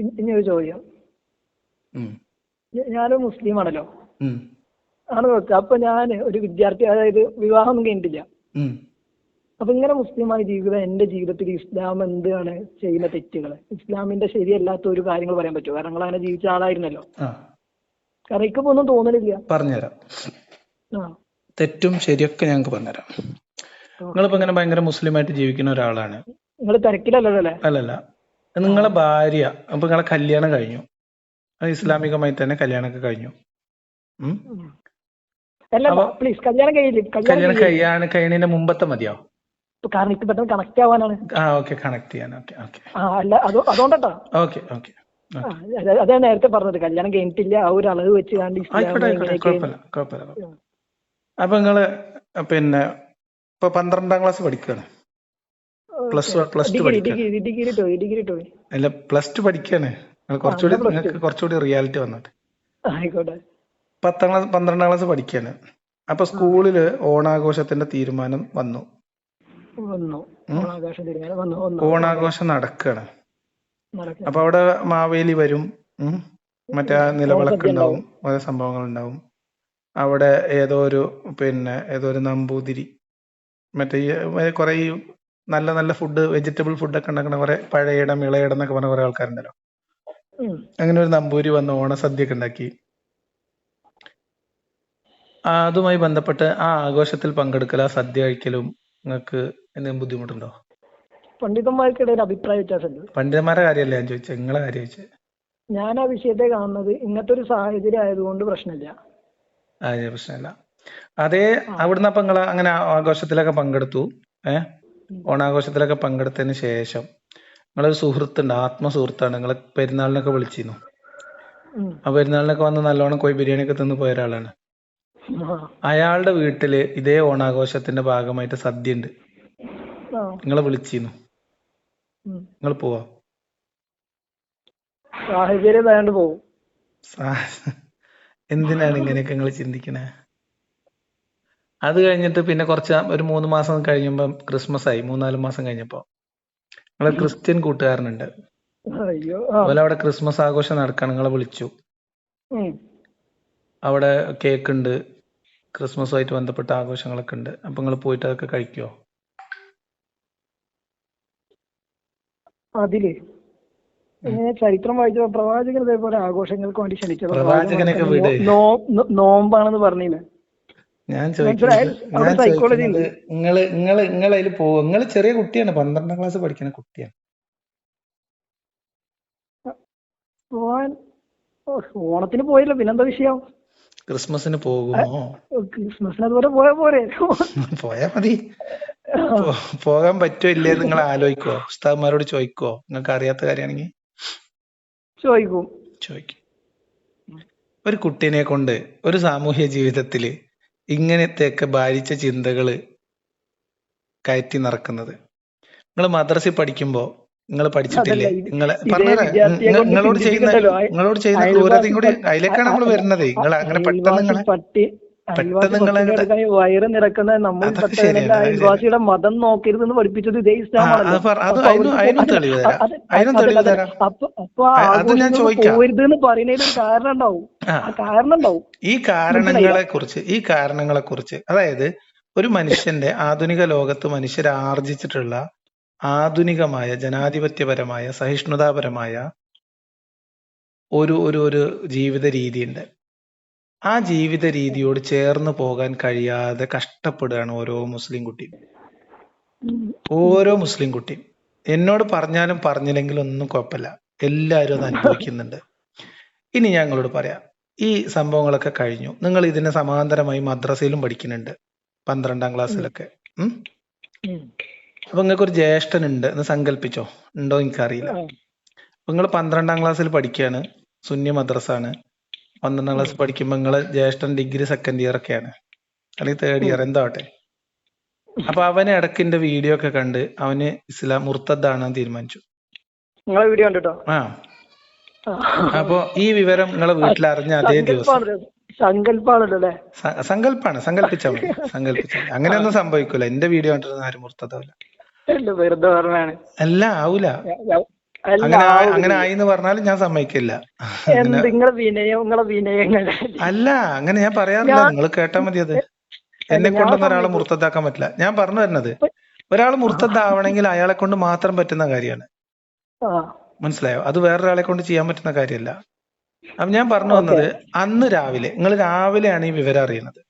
ഇനി ഒരു ചോദ്യം. ഞാനൊരു മുസ്ലിം ആണല്ലോ. ആണ് നോക്കുക അപ്പൊ ഞാൻ ഒരു വിദ്യാർത്ഥി അതായത് വിവാഹം ഒന്നും കഴിഞ്ഞിട്ടില്ല. അപ്പൊ ഇങ്ങനെ മുസ്ലിമായ ജീവിതം എന്റെ ജീവിതത്തിൽ ഇസ്ലാം എന്താണ് ചെയ്യുന്ന തെറ്റുകൾ ഇസ്ലാമിന്റെ ശരിയല്ലാത്ത ഒരു കാര്യങ്ങൾ പറയാൻ പറ്റുമോ? കാരണം നിങ്ങൾ അങ്ങനെ ജീവിച്ച ആളായിരുന്നല്ലോ. കാരണം എനിക്കിപ്പോ ഒന്നും തോന്നലില്ല. പറഞ്ഞുതരാം. ആ. തെറ്റും ശരിയൊക്കെ ഞങ്ങൾക്ക് പറഞ്ഞുതരാം. നിങ്ങളിപ്പോ ഇങ്ങനെ ഭയങ്കര മുസ്ലിമായിട്ട് ജീവിക്കുന്ന ഒരാളാണ്. നിങ്ങൾ തിരക്കിലല്ലോ അല്ലേ? അല്ലല്ല. നിങ്ങളെ ഭാര്യ. അപ്പൊ നിങ്ങളെ കല്യാണം കഴിഞ്ഞു. ഇസ്ലാമികമായി തന്നെ കല്യാണമൊക്കെ കഴിഞ്ഞു. പ്ലീസ് കല്യാണം കഴിയില്ല? കല്യാണം. കഴിയാണ് കഴിയണതിന്റെ മുമ്പത്തെ മതിയോ? കാരണം എനിക്ക് പെട്ടെന്ന് കണക്ട് ആവാനാണ്. ആ ഓക്കെ കണക്ട് ചെയ്യാൻ ഓക്കെ ഓക്കെ ആ അല്ല അത് അതുകൊണ്ടാ ഓക്കെ ഓക്കെ ആ, അത- അതാ നേരത്തെ പറഞ്ഞത്. കല്യാണം കഴിഞ്ഞിട്ടില്ല ആ ഒരു അളവ് വെച്ച് കണ്ട് അപ്പൊ നിങ്ങൾ പിന്നെ ഇപ്പൊ പന്ത്രണ്ടാം ക്ലാസ് പഠിക്കാണ് പ്ലസ് പ്ലസ് ടു ടോയ് അല്ല പ്ലസ് ടു പഠിക്കാണ്. കുറച്ചുകൂടി. നിങ്ങൾക്ക് കുറച്ചുകൂടി റിയാലിറ്റി വന്നിട്ട് പത്താം ക്ലാസ് പന്ത്രണ്ടാം ക്ലാസ് പഠിക്കാണ്. അപ്പൊ സ്കൂളിൽ ഓണാഘോഷത്തിന്റെ തീരുമാനം വന്നു. ഓണാഘോഷം നടക്കാണ്. അപ്പൊ അവിടെ മാവേലി വരും. മറ്റേ നിലവിളക്ക് ഉണ്ടാവും. ഓരോ സംഭവങ്ങൾ ഉണ്ടാവും. അവിടെ ഏതോ ഒരു പിന്നെ ഏതോ ഒരു നമ്പൂതിരി. മറ്റേ കുറെ ഈ നല്ല നല്ല ഫുഡ് വെജിറ്റബിൾ ഫുഡൊക്കെ ഉണ്ടാക്കുന്ന കുറെ പഴയിടം ഇളയിടം എന്നൊക്കെ പറഞ്ഞ കുറെ ആൾക്കാരുണ്ടല്ലോ. അങ്ങനെ ഒരു നമ്പൂരി വന്ന് ഓണസദ്യ ഒക്കെ ഉണ്ടാക്കി അതുമായി ബന്ധപ്പെട്ട് ആ ആഘോഷത്തിൽ പങ്കെടുക്കൽ ആ സദ്യ കഴിക്കലും നിങ്ങൾക്ക് എന്തെങ്കിലും ബുദ്ധിമുട്ടുണ്ടോ? പണ്ഡിതന്മാർക്കിടയിൽ അഭിപ്രായ വ്യത്യാസമുണ്ട്. പണ്ഡിതന്മാരുടെ കാര്യമല്ല ഞാൻ ചോദിച്ചത്? നിങ്ങളെ കാര്യം ചോദിച്ചത്? ഞാൻ ആ വിഷയത്തെ കാണുന്നത് ഇങ്ങനത്തെ ഒരു സാഹചര്യം ആയതുകൊണ്ട് പ്രശ്നമില്ല. പ്രശ്നമില്ല. അതേ അവിടുന്ന് അപ്പൊ നിങ്ങൾ അങ്ങനെ ആഘോഷത്തിലൊക്കെ പങ്കെടുത്തു. ഏഹ് ഓണാഘോഷത്തിലൊക്കെ പങ്കെടുത്തതിന് ശേഷം നിങ്ങളൊരു സുഹൃത്തുണ്ട് ആത്മസുഹൃത്താണ്. നിങ്ങളെ പെരുന്നാളിനൊക്കെ വിളിച്ചിരുന്നു. ആ പെരുന്നാളിനൊക്കെ വന്ന് നല്ലോണം കോഴി ബിരിയാണി ഒക്കെ തിന്ന് പോയ ഒരാളാണ്. അയാളുടെ വീട്ടിൽ ഇതേ ഓണാഘോഷത്തിന്റെ ഭാഗമായിട്ട് സദ്യ ഉണ്ട്. നിങ്ങളെ വിളിച്ചിരുന്നു. നിങ്ങൾ പോവാ. സാഹചര്യം പോകും എന്തിനാണ് ഇങ്ങനെയൊക്കെ നിങ്ങൾ ചിന്തിക്കണേ? അത് കഴിഞ്ഞിട്ട് പിന്നെ കുറച്ച് ഒരു മൂന്ന് മാസം കഴിഞ്ഞപ്പോ ക്രിസ്മസ് ആയി മൂന്നാൽ മാസം കഴിഞ്ഞപ്പോ നിങ്ങളെ ക്രിസ്ത്യൻ കൂട്ടുകാരനുണ്ട് അതുപോലെ അവിടെ ക്രിസ്മസ് ആഘോഷം നടക്കാൻ നിങ്ങളെ വിളിച്ചു അവിടെ കേക്ക് ഉണ്ട് ക്രിസ്മസുമായിട്ട് ബന്ധപ്പെട്ട ആഘോഷങ്ങളൊക്കെ ഉണ്ട് അപ്പൊ നിങ്ങൾ പോയിട്ട് അതൊക്കെ കഴിക്കുവോ അതിൽ ചരിത്രം വായിച്ച പ്രവാചകൻ ഇതേപോലെ ആഘോഷങ്ങൾക്ക് വേണ്ടി ക്ഷണിച്ചത് നോമ്പാണെന്ന് പറഞ്ഞില്ലേ ഞാൻ? ചോദിക്കുന്നത് നിങ്ങൾ നിങ്ങൾ നിങ്ങൾ അതിൽ പോവോ? നിങ്ങൾ ചെറിയ കുട്ടിയാണ് പന്ത്രണ്ടാം ക്ലാസ് പഠിക്കുന്ന കുട്ടിയാണ്. പോവാൻ ഓണത്തിന് പോയില്ല പിന്നെന്താ വിഷയം? ക്രിസ്മസിന് പോകുമോ? ക്രിസ്മസിന് അതുപോലെ പോയാ പോരെ. പോയാ മതി. പോകാൻ പറ്റുമോ ഇല്ലേ നിങ്ങൾ ആലോചിക്കോ ഉസ്താദ്മാരോട് ചോദിക്കോ നിങ്ങൾക്ക് അറിയാത്ത കാര്യമാണെങ്കിൽ? ചോദിക്കും. ചോദിക്കും. ഒരു കുട്ടീനെ കൊണ്ട് ഒരു സാമൂഹ്യ ജീവിതത്തിൽ ഇങ്ങനത്തെയൊക്കെ ഭാരിച്ച ചിന്തകൾ കയറ്റി നിറക്കുന്നത് നിങ്ങൾ മദ്രസയിൽ പഠിക്കുമ്പോ നിങ്ങൾ പഠിച്ചിട്ടില്ലേ? നിങ്ങളെ നിങ്ങളോട് ചെയ്യുന്ന നിങ്ങളോട് ചെയ്യുന്ന ക്രൂരതയും കൂടി അതിലേക്കാണ് നമ്മൾ വരുന്നത്. നിങ്ങൾ അങ്ങനെ പെട്ടെന്ന് നിങ്ങളെ വയറ് നിറക്കുന്ന നമ്മൾ അയൽവാസിയുടെ മതം നോക്കരുതെന്ന് പഠിപ്പിച്ചത് ഇതേ ഇസ്ലാമാണല്ലോ. അപ്പൊ. അപ്പൊ. പോരുത് എന്ന് പറയുന്നതിന് ഒരു കാരണം ഉണ്ടാവും. കാരണം ഉണ്ടാവും. ഈ കാരണങ്ങളെ കുറിച്ച് ഈ കാരണങ്ങളെ കുറിച്ച് അതായത് ഒരു മനുഷ്യന്റെ ആധുനിക ലോകത്ത് മനുഷ്യർ ആർജിച്ചിട്ടുള്ള ആധുനികമായ ജനാധിപത്യപരമായ സഹിഷ്ണുതാപരമായ ഒരു ഒരു ഒരു ജീവിത രീതിയുണ്ട്. ആ ജീവിത രീതിയോട് ചേർന്ന് പോകാൻ കഴിയാതെ കഷ്ടപ്പെടുകയാണ് ഓരോ മുസ്ലിം കുട്ടിയും. ഓരോ മുസ്ലിം കുട്ടിയും. എന്നോട് പറഞ്ഞാലും പറഞ്ഞില്ലെങ്കിലും ഒന്നും കുഴപ്പമില്ല. എല്ലാവരും അത് അനുഭവിക്കുന്നുണ്ട്. ഇനി ഞാൻ നിങ്ങളോട് പറയാം. ഈ സംഭവങ്ങളൊക്കെ കഴിഞ്ഞു. നിങ്ങൾ ഇതിന് സമാന്തരമായി മദ്രസയിലും പഠിക്കുന്നുണ്ട്. പന്ത്രണ്ടാം ക്ലാസ്സിലൊക്കെ. അപ്പൊ നിങ്ങൾക്ക് ഒരു ജ്യേഷ്ഠൻ ഉണ്ട് എന്ന് സങ്കല്പിച്ചോ ഉണ്ടോ എനിക്കറിയില്ല നിങ്ങൾ പന്ത്രണ്ടാം ക്ലാസ്സിൽ പഠിക്കുകയാണ്. സുന്നി മദ്രസ ആണ് പന്ത്രണ്ടാം ക്ലാസ് പഠിക്കുമ്പോൾ നിങ്ങളെ ജ്യേഷ്ഠൻ ഡിഗ്രി സെക്കൻഡ് ഇയർ ഒക്കെയാണ്. അല്ലെങ്കിൽ തേർഡ് ഇയർ എന്താവട്ടെ. അപ്പൊ അവന് ഇടക്കിന്റെ വീഡിയോ ഒക്കെ കണ്ട് അവന് ഇസ്ലാം മുർത്തദ്ദാണെന്ന് തീരുമാനിച്ചു. നിങ്ങളെ വീഡിയോ കണ്ടിട്ടോ? ആ. അപ്പൊ ഈ വിവരം നിങ്ങളെ വീട്ടിൽ അറിഞ്ഞ അതേ ദിവസം. സങ്കല്പാണല്ലോ സങ്കല്പാണ് സങ്കല്പിച്ചാൽ മതി. സങ്കല്പിച്ചാൽ അങ്ങനെയൊന്നും സംഭവിക്കൂല. എന്റെ വീഡിയോ കണ്ടിരുന്ന ആരും മുർത്തതാവില്ല അല്ല വെറുതെ പറഞ്ഞാണ്. അല്ല ആവൂല. അങ്ങനെ അങ്ങനെ ആയി എന്ന് പറഞ്ഞാലും ഞാൻ സമ്മതിക്കില്ല. എന്ത് നിങ്ങളെ വിനയം നിങ്ങളെ വിനയങ്ങൾ അല്ല അങ്ങനെ ഞാൻ പറയാറില്ല. നിങ്ങൾ കേട്ടാ മതി അത്. എന്നെ കൊണ്ടൊന്നും ഒരാളെ സമ്മതിക്കും. പറ്റില്ല. ഞാൻ പറഞ്ഞു വരുന്നത് ഒരാൾ മുർത്തതാവണമെങ്കിൽ അയാളെ കൊണ്ട് മാത്രം പറ്റുന്ന കാര്യമാണ്. മനസ്സിലായോ? അത് വേറൊരാളെ കൊണ്ട് ചെയ്യാൻ പറ്റുന്ന കാര്യമല്ല. അപ്പൊ ഞാൻ പറഞ്ഞു വന്നത് അന്ന് രാവിലെ നിങ്ങൾ രാവിലെയാണ് ഈ വിവരം അറിയുന്നത്.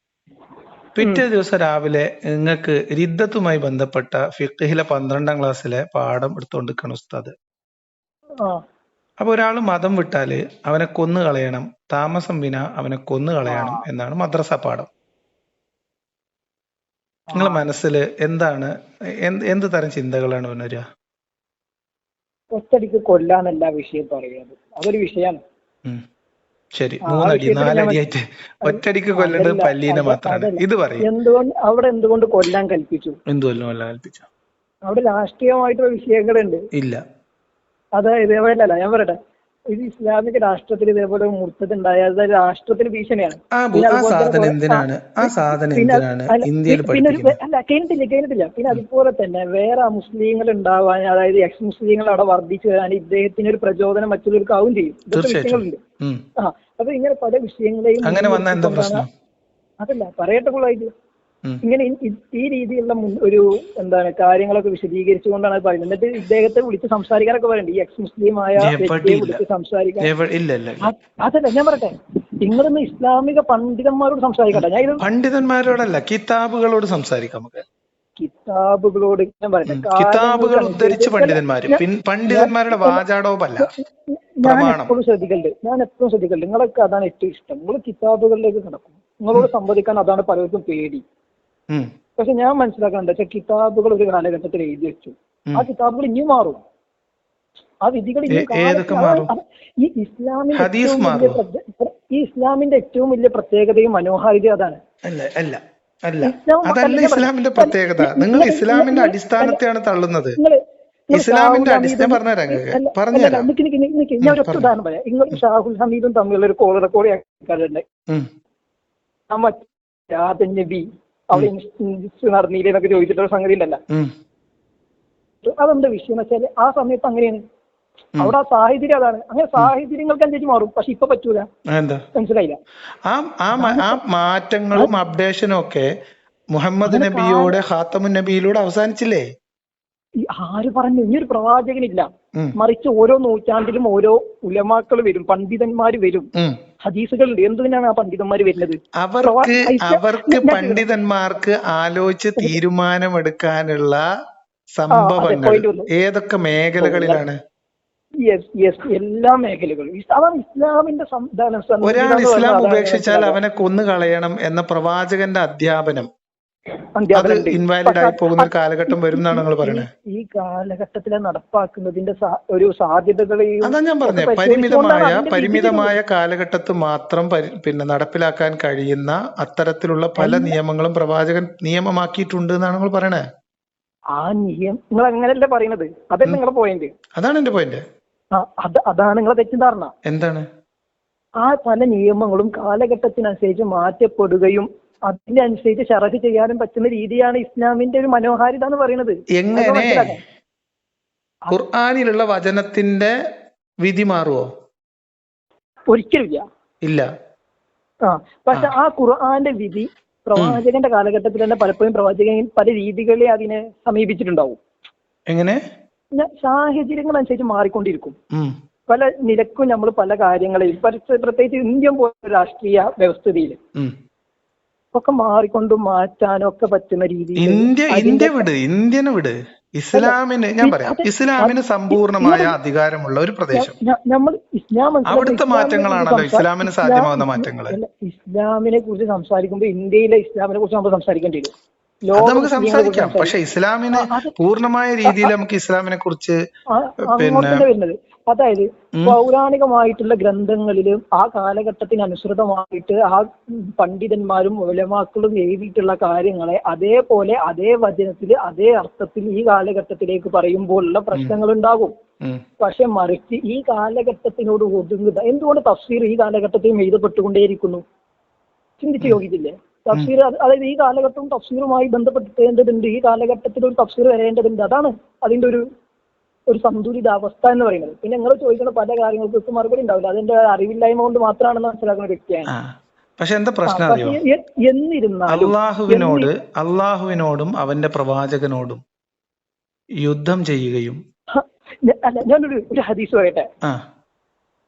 പിറ്റേ ദിവസം രാവിലെ നിങ്ങൾക്ക് രിദ്ധത്തുമായി ബന്ധപ്പെട്ട ഫിഖിലെ പന്ത്രണ്ടാം ക്ലാസ്സിലെ പാഠം എടുത്തുകൊണ്ടിരിക്കണം ഉസ്താദ്. അപ്പൊ ഒരാൾ മതം വിട്ടാൽ അവനെ കൊന്നു കളയണം. താമസം വിന അവനെ കൊന്നു കളയണം എന്നാണ് മദ്രസ പാഠം. നിങ്ങളെ മനസ്സിൽ എന്താണ് എന്ത് തരം ചിന്തകളാണ് വരിക ഒറ്റടിക്ക് കൊല്ലാന്നല്ല വിഷയം പറയുന്നത്. അതൊരു വിഷയമാണ്. ശരി. മൂന്നടി നാലടി ആയിട്ട് നാലടിയായിട്ട് ഒറ്റടിക്ക് കൊല്ലേണ്ടത് പല്ലീനെ മാത്രമാണ്. ഇത് പറയും. എന്തുകൊണ്ട് അവിടെ എന്തുകൊണ്ട് കൊല്ലാൻ കൽപ്പിച്ചു? എന്തുവല്ലോ അല്ല കൽപ്പിച്ച? അവിടെ രാഷ്ട്രീയമായിട്ടുള്ള വിഷയങ്ങളുണ്ട്. ഇല്ല. അതായത് അല്ല ഞാൻ പറയട്ടെ. ഇത് ഇസ്ലാമിക രാഷ്ട്രത്തിൽ ഇതേപോലെ മുർത്തത് ഉണ്ടായാൽ അത് രാഷ്ട്രത്തിന് ഭീഷണിയാണ്. പിന്നെ അല്ല, കഴിഞ്ഞിട്ടില്ല ഒരു കേട്ടില്ല പിന്നെ അതുപോലെ തന്നെ വേറെ മുസ്ലിങ്ങൾ ഉണ്ടാവാൻ അതായത് എക്സ് മുസ്ലിങ്ങൾ അവിടെ വർദ്ധിച്ചു വരാൻ ഇദ്ദേഹത്തിന് ഒരു പ്രചോദനം മറ്റുള്ളവർക്ക് ആവും ചെയ്യും. ഇതൊക്കെ വിഷയങ്ങളുണ്ട്. ആ അപ്പൊ ഇങ്ങനെ പല വിഷയങ്ങളെയും അതല്ല പറയട്ടെ കൊള്ളായിട്ട്. ഇങ്ങനെ ഈ- രീതിയിലുള്ള ഒരു എന്താണ് കാര്യങ്ങളൊക്കെ വിശദീകരിച്ചുകൊണ്ടാണ് അത് പറയുന്നത്. എന്നിട്ട് ഇദ്ദേഹത്തെ വിളിച്ച് സംസാരിക്കാനൊക്കെ പറയുന്നുണ്ട് ഈ എക്സ് മുസ്ലിമായ വ്യക്തിയെ. വിളിച്ച് സംസാരിക്കാൻ. അതല്ല ഞാൻ പറയട്ടെ. നിങ്ങളിന്ന് ഇസ്ലാമിക പണ്ഡിതന്മാരോട് സംസാരിക്കട്ടെ ഞാൻ ഇത് പണ്ഡിതന്മാരോടല്ല കിതാബുകളോട് സംസാരിക്കാം നമുക്ക്. കിതാബുകളോട് ഞാൻ പറയട്ടെ. കിതാബുകൾ ഉദ്ധരിച്ച് പണ്ഡിതന്മാര്. പണ്ഡിതന്മാരുടെ വാചാടോപല്ല. ഞാൻ എപ്പോഴും ശ്രദ്ധിക്കലുണ്ട്. ഞാൻ എപ്പോഴും ശ്രദ്ധിക്കലുണ്ട്. നിങ്ങളൊക്കെ അതാണ് ഏറ്റവും ഇഷ്ടം. നിങ്ങൾ കിതാബുകളിലേക്ക് നടക്കും നിങ്ങളോട് സംവദിക്കാൻ അതാണ് പലർക്കും പേടി. പക്ഷെ ഞാൻ മനസ്സിലാക്കാൻ എന്താ വെച്ചാൽ കിതാബുകൾ ഒരു കാലഘട്ടത്തിൽ എഴുതി വെച്ചു. ആ കിതാബുകൾ ഇനിയും മാറും. ആ വിധികൾ ഈ ഇസ്ലാമിന്റെ ഈ ഇസ്ലാമിന്റെ ഏറ്റവും വലിയ പ്രത്യേകതയും മനോഹാരിതയും അതാണ്. അല്ല അല്ല അല്ല. അതല്ല ഇസ്ലാമിന്റെ പ്രത്യേകത. നിങ്ങൾ ഇസ്ലാമിന്റെ അടിസ്ഥാനത്തെയാണ് തള്ളുന്നത്. ഇസ്ലാമിന്റെ അടിസ്ഥാനം പറഞ്ഞു പറഞ്ഞുതരാം പറഞ്ഞുതരാം. ഞാൻ ഒരു ഉദാഹരണം പറയാം. നിങ്ങൾ ഷാഹുൽ ഹമീദും തമ്മിലുള്ള ഒരു കോൾ റെക്കോർഡ് ആക്കാറുണ്ട് ഉം. അവിടെ ഇൻസ്റ്റ് നടന്നില്ലേ എന്നൊക്കെ ചോദിച്ചിട്ടൊരു സംഗതി ഉണ്ടല്ല. അതെന്താ വിഷയം എന്ന് വെച്ചാൽ ആ സമയത്ത് അങ്ങനെയാണ്. അവിടെ ആ സാഹചര്യം അതാണ്. അങ്ങനെ സാഹചര്യങ്ങൾക്ക് അനുസരിച്ച് മാറും. പക്ഷെ ഇപ്പൊ പറ്റൂല. മനസ്സിലായില്ല. ആ ആ മാറ്റങ്ങളും അപ്ഡേഷനും ഒക്കെ മുഹമ്മദ് നബിയോടെ ഹാത്തമു നബിയിലൂടെ അവസാനിച്ചില്ലേ? ആര് പറഞ്ഞു? ഇനി ഒരു പ്രവാചകനില്ല. മറിച്ച് ഓരോ നൂറ്റാണ്ടിലും ഓരോ ഉലമാക്കൾ വരും പണ്ഡിതന്മാര് വരും. ഹദീസുകളുണ്ട് എന്തിനാണ് ആ പണ്ഡിതന്മാർ വരുന്നത്? അവർക്ക് അവർക്ക് പണ്ഡിതന്മാർക്ക് ആലോചിച്ച് തീരുമാനമെടുക്കാനുള്ള സംഭവങ്ങൾ ഏതൊക്കെ മേഖലകളിലാണ്? യെസ് യെസ് എല്ലാ മേഖലകളും. അതാണ് ഇസ്ലാമിന്റെ ഒരാൾ ഇസ്ലാം ഉപേക്ഷിച്ചാൽ അവനെ കൊന്നു കളയണം എന്ന പ്രവാചകന്റെ അധ്യാപനം. അത് ഇൻവാലിഡ് ആയി പോകുന്ന ഒരു കാലഘട്ടം വരും എന്നാണ് നിങ്ങൾ പറയുന്നത് ഈ- കാലഘട്ടത്തിലെ നടപ്പാക്കുന്നതിന്റെ ഒരു സാധ്യതകളെയും അതാ ഞാൻ പറഞ്ഞത് പരിമിതമായ പരിമിതമായ കാലഘട്ടത്ത് മാത്രം പിന്നെ നടപ്പിലാക്കാൻ കഴിയുന്ന അത്തരത്തിലുള്ള പല നിയമങ്ങളും പ്രവാചകൻ നിയമമാക്കിയിട്ടുണ്ട് എന്നാണ് നിങ്ങൾ പറയണേ. ആ നിയം നിങ്ങൾ അങ്ങനെയല്ലേ പറയുന്നത്. അതല്ല നിങ്ങളെ പോയിന്റ് അതാണ് എന്റെ പോയിന്റ് അത് അതാണ് നിങ്ങളെ തെറ്റിദ്ധാരണ. എന്താണ്? ആ പല നിയമങ്ങളും കാലഘട്ടത്തിനനുസരിച്ച് മാറ്റപ്പെടുകയും അതിന്റെ അനുസരിച്ച് ഷറഹ് ചെയ്യാനും പറ്റുന്ന രീതിയാണ് ഇസ്ലാമിന്റെ ഒരു മനോഹാരിത എന്ന് പറയുന്നത്. എങ്ങനെ? ഖുർആാനിലുള്ള വചനത്തിന്റെ വിധി മാറുമോ ഒരിക്കലുമില്ല. ഇല്ല. ആ പക്ഷെ ആ. ഖുർആന്റെ വിധി പ്രവാചകന്റെ കാലഘട്ടത്തിൽ തന്നെ പലപ്പോഴും പ്രവാചകൻ പല രീതികളെ അതിനെ സമീപിച്ചിട്ടുണ്ടാവും. എങ്ങനെ? സാഹചര്യങ്ങൾ അനുസരിച്ച് മാറിക്കൊണ്ടിരിക്കും. പല നിലക്കും നമ്മൾ പല കാര്യങ്ങളെയും പ്രത്യേകിച്ച് ഇന്ത്യ പോലെ രാഷ്ട്രീയ വ്യവസ്ഥിതിയിൽ ഒക്കെ മാറിക്കൊണ്ട് മാറ്റാനും ഒക്കെ പറ്റുന്ന രീതി ഇന്ത്യ ഇന്ത്യ വിട് ഇന്ത്യനെ വിട്. ഇസ്ലാമിന് ഞാൻ പറയാം ഇസ്ലാമിന് സമ്പൂർണമായ അധികാരമുള്ള ഒരു പ്രദേശം. നമ്മൾ അവിടുത്തെ മാറ്റങ്ങളാണല്ലോ ഇസ്ലാമിന് സാധ്യമാകുന്ന മാറ്റങ്ങൾ ഇസ്ലാമിനെ കുറിച്ച് സംസാരിക്കുമ്പോൾ ഇന്ത്യയിലെ ഇസ്ലാമിനെ കുറിച്ച് നമ്മൾ സംസാരിക്കേണ്ടി വരും. അത് നമുക്ക് സംസാരിക്കാം പക്ഷെ ഇസ്ലാമിന് പൂർണമായ രീതിയിൽ നമുക്ക് ഇസ്ലാമിനെ കുറിച്ച് വരുന്നത്? അതായത് പൗരാണികമായിട്ടുള്ള ഗ്രന്ഥങ്ങളിലും ആ കാലഘട്ടത്തിന് അനുസൃതമായിട്ട് ആ പണ്ഡിതന്മാരും ഉലമാക്കളും എഴുതിയിട്ടുള്ള കാര്യങ്ങളെ അതേപോലെ അതേ വചനത്തിൽ അതേ അർത്ഥത്തിൽ ഈ കാലഘട്ടത്തിലേക്ക് പറയുമ്പോഴുള്ള പ്രശ്നങ്ങൾ ഉണ്ടാകും. പക്ഷെ മറിച്ച് ഈ കാലഘട്ടത്തിനോട് ഒതുങ്ങുക എന്തുകൊണ്ട് തഫ്സീർ ഈ കാലഘട്ടത്തിലും എഴുതപ്പെട്ടുകൊണ്ടേയിരിക്കുന്നു? ചിന്തിച്ച് യോഗ്യത്തില്ലേ തഫ്സീർ അതായത് ഈ കാലഘട്ടവും തഫ്സീറുമായി ബന്ധപ്പെട്ടേണ്ടതുണ്ട് ഈ കാലഘട്ടത്തിൽ ഒരു തഫ്സീർ വരേണ്ടതുണ്ട് അതാണ് അതിന്റെ ഒരു ഒരു സന്തുലിതാവസ്ഥ എന്ന് പറയുന്നത്. പിന്നെ നിങ്ങൾ ചോദിക്കുന്ന പല കാര്യങ്ങൾക്കും മറുപടി ഉണ്ടാവില്ല. അതിന്റെ അറിവില്ലായ്മ കൊണ്ട് മാത്രമാണെന്ന് മനസ്സിലാക്കുന്ന വ്യക്തിയാണ് പക്ഷെ എന്താ പ്രശ്നം അറിയോ? അള്ളാഹുവിനോട് അള്ളാഹുവിനോടും അവന്റെ പ്രവാചകനോടും യുദ്ധം ചെയ്യുകയും അല്ല ഞാനൊരു ഒരു ഹദീസ് പറയട്ടെ?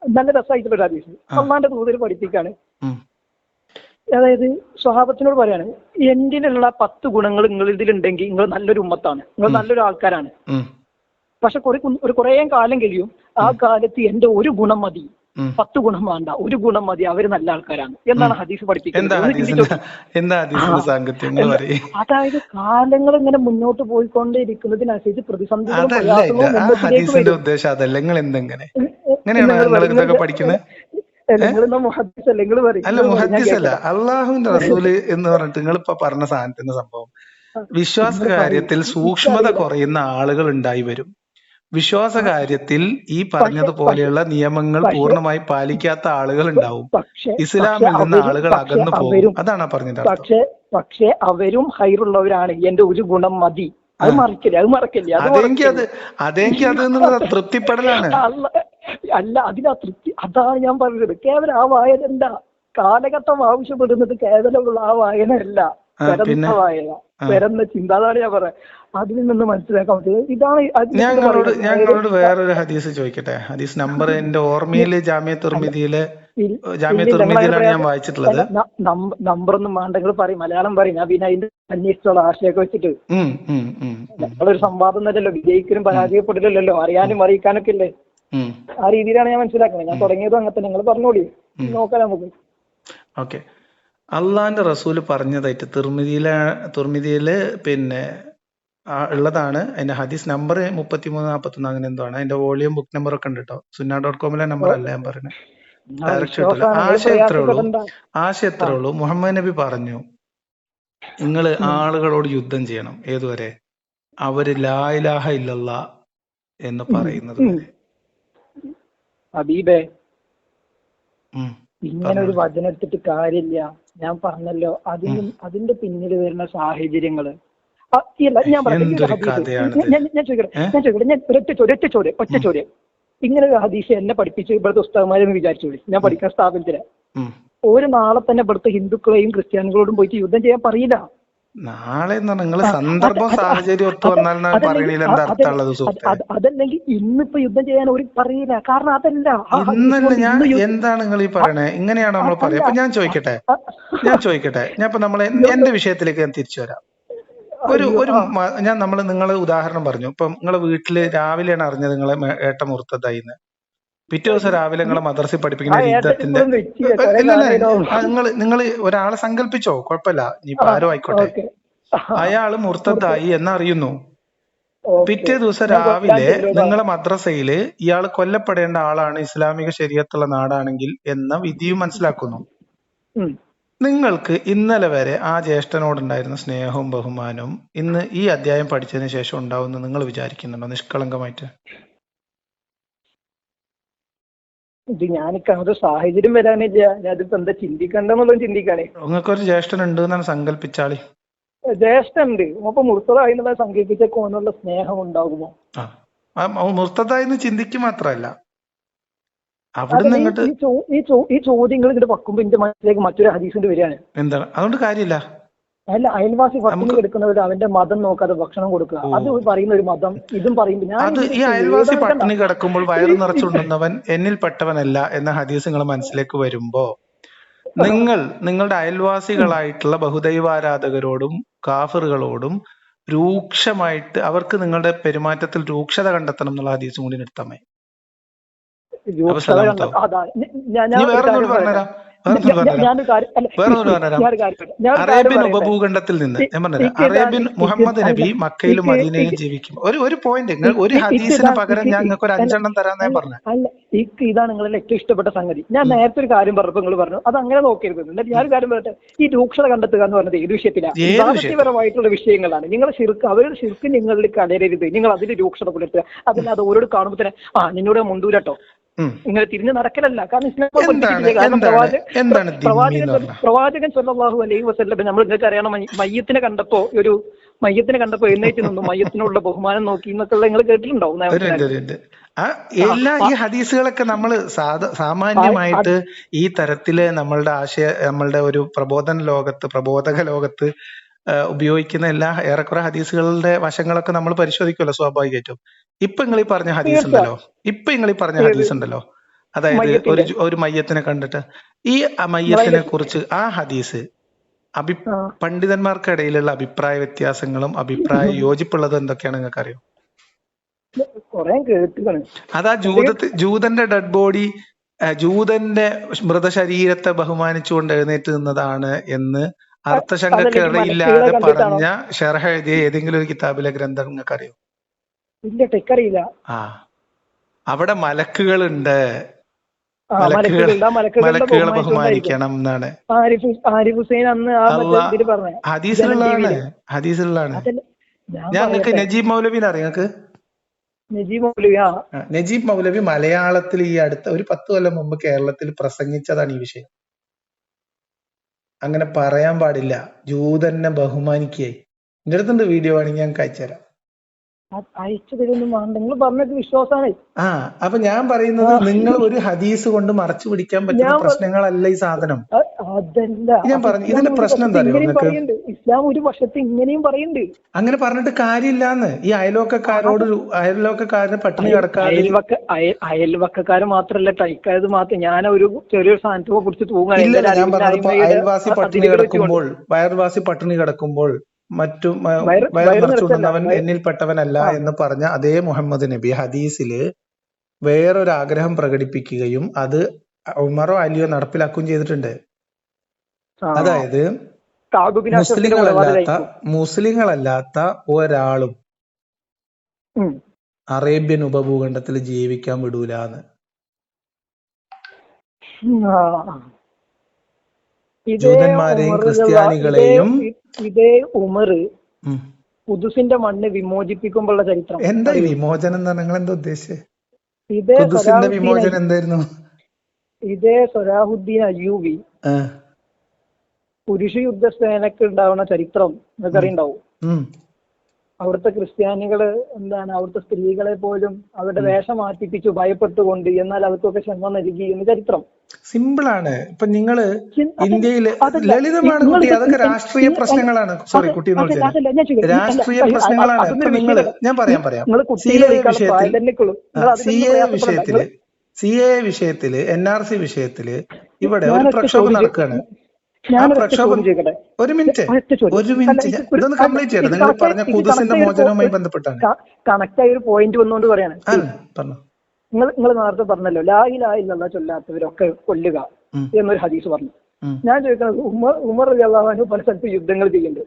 നല്ല രസമായിട്ടുള്ള ഒരു ഹദീസ്. അള്ളാന്റെ കൂടുതൽ പഠിപ്പിക്കാണ്. അതായത് സ്വഹാബത്തിനോട് പറയാണ് എന്തിനുള്ള പത്ത് ഗുണങ്ങൾ നിങ്ങൾ ഇതിലുണ്ടെങ്കിൽ നിങ്ങൾ നല്ലൊരു ഉമ്മത്താണ്. നിങ്ങൾ നല്ലൊരു ആൾക്കാരാണ് പക്ഷെ കുറെ ഒരു കുറേ കാലം കഴിയും ആ കാലത്ത് എന്റെ ഒരു ഗുണം മതി. പത്ത് ഗുണം വേണ്ട. ഒരു ഗുണം മതി. അവർ നല്ല ആൾക്കാരാണ്. എന്നാണ് ഹദീസ് പഠിപ്പിക്കുന്നത്. അതായത് കാലങ്ങൾ ഇങ്ങനെ മുന്നോട്ട് പോയിക്കൊണ്ടിരിക്കുന്നതിനനുസരിച്ച് പ്രതിസന്ധികളും ഉദ്ദേശം അതല്ല. നിങ്ങൾ എന്തെങ്ങനെ? അല്ല? മുഹദ്ദിസ് അല്ല. അള്ളാഹുവിന്റെ റസൂൽ എന്ന് പറഞ്ഞിട്ട് നിങ്ങൾ ഇപ്പൊ പറഞ്ഞ സാധനത്തിന്റെ സംഭവം. വിശ്വാസ കാര്യത്തിൽ സൂക്ഷ്മത കുറയുന്ന ആളുകൾ ഉണ്ടായി വരും. വിശ്വാസ കാര്യത്തിൽ ഈ പറഞ്ഞതുപോലെയുള്ള നിയമങ്ങൾ പൂർണമായി പാലിക്കാത്ത ആളുകൾ ഉണ്ടാവും ഇസ്ലാമിൽ നിന്ന് ആളുകൾ അകന്നു പോകും. അതാണ് പറഞ്ഞത് പക്ഷേ പക്ഷേ അവരും ഹൈറുള്ളവരാണ്. എന്റെ ഒരു ഗുണം മതി. അത് മറക്കില്ല അത് മറക്കില്ല അത് അതെങ്കിൽ അത്. അതെങ്കിൽ തൃപ്തിപ്പെടലാണ്. അല്ല അതിനാ തൃപ്തി അതാണ് ഞാൻ പറഞ്ഞത് കേവലം ആ വായന എന്താ കാലഘട്ടം ആവശ്യപ്പെടുന്നത് കേവലമുള്ള ആ വായന. അല്ല പിറന്ന? വായന പിറന്ന ഞാൻ പറയാം അതിൽ നിന്ന് മനസ്സിലാക്കാൻ ഇതാണ് ഞാൻ നിങ്ങളോട്. ഞാൻ നിങ്ങളോട് വേറൊരു ഹദീസ് ചോദിക്കട്ടെ? ഹദീസ് നമ്പർ എന്റെ ഓർമ്മയിൽ ജാമ്യ തുർമിതിയിലെ ജാമ്യ തുർമിതിയിലാണ് ഞാൻ വായിച്ചിട്ടുള്ളത്. നമ്പർ ഒന്നും നമ്പറൊന്നും വേണ്ട പറയും. മലയാളം പറയും. ഞാൻ പിന്നെ അതിന്റെ അന്വേഷിച്ചുള്ള ആശയൊക്കെ വെച്ചിട്ട്. നമ്മളൊരു സംവാദം തന്നെയല്ലോ? വിജയിക്കലും പരാജയപ്പെടില്ലല്ലോ അറിയാനും അറിയിക്കാനൊക്കെ ഇല്ലേ? ആ രീതിയിലാണ് ഞാൻ മനസ്സിലാക്കുന്നത്. ഞാൻ തുടങ്ങിയതും അങ്ങനെ തന്നെ. നിങ്ങൾ പറഞ്ഞോളി. നോക്കാം നമുക്ക്. ഓക്കെ. അള്ളാന്റെ റസൂൽ പറഞ്ഞതായിട്ട് തുർമിതിയിലെ തുർമിതിയിൽ പിന്നെ ഉള്ളതാണ്. അതിന്റെ ഹദീസ് നമ്പർ മുപ്പത്തി മൂന്ന് നാപ്പത്തൊന്ന് അങ്ങനെ എന്തോ ആണ്. അതിന്റെ വോളിയം ബുക്ക് നമ്പർ ഒക്കെ ഉണ്ട് കേട്ടോ. സുന്ന ഡോട്ട് കോമിലെ നമ്പർ അല്ല ഞാൻ പറയുന്നത് ആശയ ആശയം എത്രേ ഉള്ളൂ. ആശയം എത്രേ ഉള്ളൂ. മുഹമ്മദ് നബി പറഞ്ഞു നിങ്ങൾ ആളുകളോട് യുദ്ധം ചെയ്യണം ഏതുവരെ? അവർ ലാ ഇലാഹ ഇല്ലല്ല എന്ന് പറയുന്നത് ഹബീബേ. ഇങ്ങനെ ഒരു വചനം എടുത്തിട്ട് കാര്യമില്ല. ഞാൻ പറഞ്ഞല്ലോ അതിന് അതിന്റെ പിന്നിൽ വരുന്ന സാഹചര്യങ്ങൾ. ഇല്ല, ഞാൻ പറഞ്ഞു. ഞാൻ- ചോദിക്കട്ടെ ഞാൻ ചോദിക്കട്ടെ ഞാൻ ഒരൊറ്റ ചോദ്യം ഒറ്റ ചോദ്യം ഒറ്റ ചോദ്യം. ഇങ്ങനെ ഒരു ഹദീസ് എന്നെ പഠിപ്പിച്ച് ഇവിടുത്തെ ഉസ്താദ്മാരെന്ന് വിചാരിച്ചോളി ഞാൻ പഠിക്കാൻ സ്ഥാപനത്തിൽ. ഒരു നാളെ തന്നെ ഇവിടുത്തെ ഹിന്ദുക്കളെയും ക്രിസ്ത്യാനികളോടും പോയിട്ട് യുദ്ധം ചെയ്യാൻ പറയില്ല. നാളെ സന്ദർഭം സാഹചര്യം ഒത്തു വന്നാൽ അതല്ലെങ്കിൽ ഇന്നിപ്പോ യുദ്ധം ചെയ്യാൻ ഒരു പറയില്ല. കാരണം അതല്ല ഇന്നല്ല ഞാൻ എന്താണ് നിങ്ങൾ ഈ പറയണേ? ഇങ്ങനെയാണ് നമ്മൾ പറയാ അപ്പൊ ഞാൻ ചോദിക്കട്ടെ ഞാൻ ചോദിക്കട്ടെ ഞാൻ ഇപ്പൊ നമ്മളെ എന്റെ വിഷയത്തിലേക്ക് ഞാൻ തിരിച്ചു വരാം. ഒരു ഒരു ഞാൻ നമ്മൾ നിങ്ങൾ ഉദാഹരണം പറഞ്ഞു. ഇപ്പം നിങ്ങളെ വീട്ടിൽ രാവിലെയാണ് അറിഞ്ഞത് നിങ്ങളെ ഏട്ട മുഹൂർത്തതായിന്ന് പിറ്റേ ദിവസം രാവിലെ നിങ്ങളെ മദ്രസയിൽ പഠിപ്പിക്കുന്ന കാലമായിട്ടോ. നിങ്ങൾ നിങ്ങൾ ഒരാളെ സങ്കല്പിച്ചോ? കുഴപ്പമില്ല. നീ ആരും ആയിക്കോട്ടെ. അയാൾ മുർത്തതായി എന്നറിയുന്നു. പിറ്റേ ദിവസം രാവിലെ നിങ്ങളെ മദ്രസയിൽ ഇയാൾ കൊല്ലപ്പെടേണ്ട ആളാണ് ഇസ്ലാമിക ശരീരത്തുള്ള നാടാണെങ്കിൽ എന്ന വിധിയും മനസ്സിലാക്കുന്നു. നിങ്ങൾക്ക് ഇന്നലെ വരെ ആ ജ്യേഷ്ഠനോടുണ്ടായിരുന്ന സ്നേഹവും ബഹുമാനവും ഇന്ന് ഈ അധ്യായം പഠിച്ചതിന് ശേഷം ഉണ്ടാവുമെന്ന് നിങ്ങൾ വിചാരിക്കുന്നുണ്ടോ നിഷ്കളങ്കമായിട്ട്? ഇത് ഞാനിക്ക് അങ്ങനത്തെ സാഹചര്യം വരാനില്ല. ഞാനിപ്പോ എന്താ ചിന്തിക്കണ്ടെന്നുള്ളത് ചിന്തിക്കാണേ നിങ്ങൾക്കൊരു ജ്യേഷ്ഠൻ ഉണ്ട് എന്നാണ് സങ്കല്പിച്ചാളി. ജ്യേഷ്ഠണ്ട് അപ്പൊ മുർത്തതായി സങ്കല്പിച്ചൊക്കെ ഓനുള്ള സ്നേഹം ഉണ്ടാകുമോ? മുർത്തതായെന്ന് ചിന്തിക്കുക മാത്രമല്ല. അവിടുന്ന് ഇങ്ങോട്ട് ഈ ചോദ്യങ്ങൾ ഇങ്ങോട്ട് വെക്കുമ്പോ എന്റെ മനസ്സിലേക്ക് മറ്റൊരു ഹദീസിന്റെ വരികയാണ്. എന്താണ്? അതുകൊണ്ട് കാര്യമില്ല. അല്ല അയൽവാസി ഭക്ഷണം എടുക്കുന്നവർ അവന്റെ മതം നോക്കാതെ ഭക്ഷണം കൊടുക്കുക. അത് പറയുന്ന ഒരു മതം ഇതും പറയുമ്പോൾ ഞാൻ ഈ അയൽവാസി പട്ടിണി കിടക്കുമ്പോൾ വയറു നിറച്ചുണ്ടുന്നവൻ എന്നിൽപ്പെട്ടവനല്ല എന്ന ഹദീസ് നിങ്ങളെ മനസ്സിലേക്ക് വരുമ്പോ നിങ്ങൾ നിങ്ങളുടെ അയൽവാസികളായിട്ടുള്ള ബഹുദൈവാരാധകരോടും കാഫറുകളോടും രൂക്ഷമായിട്ട് അവർക്ക് നിങ്ങളുടെ പെരുമാറ്റത്തിൽ രൂക്ഷത കണ്ടെത്തണം എന്നുള്ള ഹദീസും കൂടി നിർത്താമേ രൂക്ഷത അറേബ്യൻ ഉപഭൂഖണ്ഡത്തിൽ നിന്ന് ഞാൻ പറഞ്ഞത് അറേബ്യൻ മുഹമ്മദ് നബി മക്കയിലും മദീനയിലും ജീവിക്കും. ഒരു ഒരു പോയിന്റ് ഒരു ഹദീസിന് പകരം ഞാൻ നിങ്ങൾക്ക് ഒരു അഞ്ചെണ്ണം അഞ്ചെണ്ണം ഞാൻ പറഞ്ഞു. അല്ല ഇതാണ് നിങ്ങളുടെ ഏറ്റവും ഇഷ്ടപ്പെട്ട സംഗതി. ഞാൻ നേരത്തെ ഒരു കാര്യം പറഞ്ഞപ്പോൾ നിങ്ങൾ പറഞ്ഞു അത് അങ്ങനെ നോക്കരുത് എന്നിട്ട് ഞാനൊരു കാര്യം പറയട്ടെ. ഈ രൂക്ഷത കണ്ടെത്തുക എന്ന് പറഞ്ഞത് ഏത് വിഷയത്തിലാണ് വിഷയങ്ങളാണ്. നിങ്ങൾ ശിർക്ക് അവരുടെ ശിർക്ക് നിങ്ങളിൽ കലരരുത് നിങ്ങൾ അതിൽ രൂക്ഷത പുലർത്തുക. അതിന് അത് ഓരോട് കാണുമ്പോൾ തന്നെ ആ നിന്നോട് മുണ്ടൂരട്ടോ. ഇങ്ങനെ തിരിഞ്ഞു നടക്കലല്ല. കാരണം ഇസ്ലാം കാരണം പ്രവാചകൻ പ്രവാചകൻ പ്രവാചകൻ സല്ലല്ലാഹു അലൈഹി വസല്ലം നമ്മൾ നിങ്ങൾക്ക് അറിയണം മയ്യത്തിനെ കണ്ടപ്പോ ഒരു മയ്യത്തിനെ കണ്ടപ്പോ എഴുന്നേറ്റ് നിന്നു. മയ്യത്തിനുള്ള ബഹുമാനം നോക്കി എന്നൊക്കെ നിങ്ങൾ കേട്ടിട്ടുണ്ടാവും. എല്ലാ ഈ ഹദീസുകളൊക്കെ നമ്മൾ സാമാന്യമായിട്ട് ഈ തരത്തിൽ നമ്മളുടെ ആശയ നമ്മളുടെ ഒരു പ്രബോധന ലോകത്ത് പ്രബോധക ലോകത്ത് ഉപയോഗിക്കുന്ന എല്ലാ ഏറെക്കുറെ ഹദീസുകളുടെ വശങ്ങളൊക്കെ നമ്മൾ പരിശോധിക്കുമല്ലോ സ്വാഭാവികമായിട്ടും. ഇപ്പൊ നിങ്ങൾ ഈ പറഞ്ഞ ഹദീസ് ഉണ്ടല്ലോ. ഇപ്പൊ നിങ്ങൾ ഈ പറഞ്ഞ ഹദീസ് ഉണ്ടല്ലോ. അതായത് ഒരു ഒരു മയ്യത്തിനെ കണ്ടിട്ട് ഈ മയ്യത്തിനെ കുറിച്ച് ആ ഹദീസ് അഭി. പണ്ഡിതന്മാർക്കിടയിലുള്ള അഭിപ്രായ വ്യത്യാസങ്ങളും അഭിപ്രായ യോജിപ്പുള്ളത് എന്തൊക്കെയാണ് നിങ്ങൾക്ക് അറിയോ അതാ ജൂതത്തി ജൂതന്റെ ഡെഡ് ബോഡി ജൂതന്റെ മൃതശരീരത്തെ ബഹുമാനിച്ചുകൊണ്ട് എഴുന്നേറ്റ് നിന്നതാണ് എന്ന് അർത്ഥശങ്കക്കിടയില്ലാതെ? പറഞ്ഞ ഷെർഹ എഴുതിയ ഏതെങ്കിലും ഒരു കിതാബിലെ ഗ്രന്ഥം നിങ്ങൾക്ക് അറിയോ ഇല്ല ടെക്കറിയില്ല ആ അവിടെ മലക്കുകളുണ്ട്. മലക്കുകൾ ബഹുമാനിക്കണം എന്നാണ്. ആരിഫ് ഹുസൈൻ അന്ന് ഹദീസിലുള്ളതാണ് ഹദീസിലുള്ളതാണ് ഞാൻ നിങ്ങൾക്ക് നജീബ് മൗലവിനെ അറിയാം നിങ്ങൾക്ക്? നജീബ് മൗലവി ആ. നജീബ് മൗലവി മലയാളത്തിൽ ഈ അടുത്ത ഒരു പത്ത് കൊല്ലം മുമ്പ് കേരളത്തിൽ പ്രസംഗിച്ചതാണ് ഈ വിഷയം. അങ്ങനെ പറയാൻ പാടില്ല. ജൂതനെ ബഹുമാനിക്കുകയായി. എന്റെ അടുത്തുണ്ട് വീഡിയോ ആണെങ്കിൽ ഞാൻ അയച്ചുതരാം അത് അയച്ചു തരുന്നു വേണ്ട നിങ്ങൾ പറഞ്ഞത് വിശ്വാസമാണ്. ആ അപ്പൊ ഞാൻ പറയുന്നത് നിങ്ങൾ ഒരു ഹദീസ് കൊണ്ട് മറച്ചു പിടിക്കാൻ പറ്റുന്ന പ്രശ്നങ്ങളല്ല ഈ സാധനം. അതല്ല. ഞാൻ പറഞ്ഞു, ഇതിന്റെ പ്രശ്നം എന്താ? പറയുന്നുണ്ട്. ഇസ്ലാം ഒരു വശത്ത് ഇങ്ങനെയും പറയുന്നുണ്ട്. അങ്ങനെ പറഞ്ഞിട്ട് കാര്യമില്ലാന്ന്. ഈ അയൽവക്കക്കാരോട് അയൽവക്കക്കാരനെ പട്ടിണി കിടക്കാതെ അയൽവക്ക അയൽവക്കക്കാര് മാത്രല്ല ടൈക്കായത് മാത്രം. ഞാൻ ഒരു ചെറിയൊരു സാധനത്തെ കുറിച്ച് തൂങ്ങാൻ അയൽവാസി പട്ടിണി കിടക്കുമ്പോൾ വയർവാസി പട്ടിണി കിടക്കുമ്പോൾ മറ്റു വയറുനിറച്ചുകൊണ്ടവൻ എന്നിൽപ്പെട്ടവനല്ല എന്ന് പറഞ്ഞ അതേ മുഹമ്മദ് നബി ഹദീസിൽ വേറൊരു ആഗ്രഹം പ്രകടിപ്പിക്കുകയും അത് ഉമറോ അലിയോ നടപ്പിലാക്കുകയും ചെയ്തിട്ടുണ്ട്. അതായത് മുസ്ലിങ്ങളല്ലാത്ത മുസ്ലിങ്ങളല്ലാത്ത ഒരാളും. അറേബ്യൻ ഉപഭൂഖണ്ഡത്തിൽ ജീവിക്കാൻ വിടൂലാന്ന്. ജൂതന്മാരെയും ക്രിസ്ത്യാനികളെയും ഇതേ- ഉമർ പുതുസിന്റെ മണ്ണ് വിമോചിപ്പിക്കുമ്പോഴുള്ള ചരിത്രം. എന്താ വിമോചനം എന്ന് നിങ്ങൾ എന്താ ഉദ്ദേശിച്ചത് ഇതേ വിമോചനം എന്തായിരുന്നു? ഇതേ സൊരാഹുദ്ദീൻ അയ്യൂബി പുരുഷ യുദ്ധ സേനക്ക് ഉണ്ടാവുന്ന ചരിത്രം നിങ്ങൾക്കറിയുണ്ടാവും. അവിടുത്തെ ക്രിസ്ത്യാനികൾ എന്താണ് അവിടുത്തെ സ്ത്രീകളെ പോലും അവരുടെ വേഷം മാറ്റിപ്പിച്ചു ഭയപ്പെട്ടുകൊണ്ട് എന്നാൽ അവർക്കൊക്കെ ക്ഷമ നൽകി എന്ന് ചരിത്രം. സിമ്പിൾ ആണ് ഇപ്പൊ നിങ്ങൾ ഇന്ത്യയിൽ ലളിതമാണ് കുട്ടി. അതൊക്കെ രാഷ്ട്രീയ പ്രശ്നങ്ങളാണ്. സോറി കുട്ടി. രാഷ്ട്രീയ പ്രശ്നങ്ങളാണ്. ഇപ്പൊ നിങ്ങൾ ഞാൻ പറയാം പറയാം. സി എ വിഷയത്തിൽ സി എ വിഷയത്തിൽ സി എ വിഷയത്തിൽ എൻ ആർ സി വിഷയത്തിൽ ഇവിടെ ഒരു പ്രക്ഷോഭം നടക്കുകയാണ് ആ പ്രക്ഷോഭം ഒരു മിനിറ്റ്. ഒരു മിനിറ്റ് ഇതൊന്ന് കംപ്ലീറ്റ് ചെയ്യണം നിങ്ങൾ പറഞ്ഞ കുതിസിന്റെ മോചനവുമായി ബന്ധപ്പെട്ടാണ്. കണക്ട് ആയ ഒരു പോയിന്റ് വന്നുകൊണ്ട് പറയാണ്. നിങ്ങൾ നിങ്ങൾ നേരത്തെ പറഞ്ഞല്ലോ ലായി ലായി ഇല്ല ചൊല്ലാത്തവരൊക്കെ കൊല്ലുക എന്നൊരു ഹദീസ് പറഞ്ഞു. ഞാൻ ചോദിക്കുന്നത് ഉമർ ഉമർ അള്ളാഹു പല സ്ഥലത്ത് യുദ്ധങ്ങൾ ചെയ്യുന്നുണ്ട്.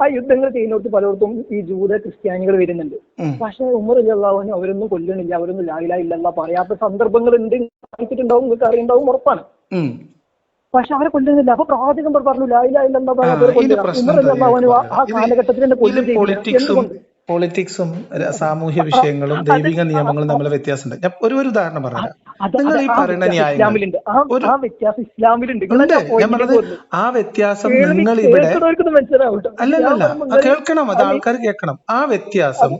ആ യുദ്ധങ്ങൾ ചെയ്യുന്നിടത്ത് പലയിടത്തും ഈ ജൂത ക്രിസ്ത്യാനികൾ വരുന്നുണ്ട്. പക്ഷെ ഉമർ അള്ളാഹുവിന് അവരൊന്നും കൊല്ലണില്ല അവരൊന്നും ലായില ഇല്ലല്ല പറയാത്ത സന്ദർഭങ്ങൾ ഉണ്ട് നിങ്ങൾക്ക് അറിയുണ്ടാവും ഉറപ്പാണ്. പക്ഷെ അവരെ കൊല്ലുന്നില്ല. അപ്പൊ പ്രവാചകം പറഞ്ഞു ആ, കാലഘട്ടത്തിൽ കൊല്ലും പൊളിറ്റിക്സും സാമൂഹ്യ വിഷയങ്ങളും ദൈവിക നിയമങ്ങളും തമ്മിൽ വ്യത്യാസമുണ്ട്. ഞാൻ ഒരു ഒരു ഉദാഹരണം പറയാം. നിങ്ങൾ ഈ പറയുന്ന ന്യായം ഞാൻ പറഞ്ഞത് ആ വ്യത്യാസം നിങ്ങൾ ഇവിടെ അല്ലല്ല കേൾക്കണം. അത് ആൾക്കാർ കേൾക്കണം. ആ വ്യത്യാസം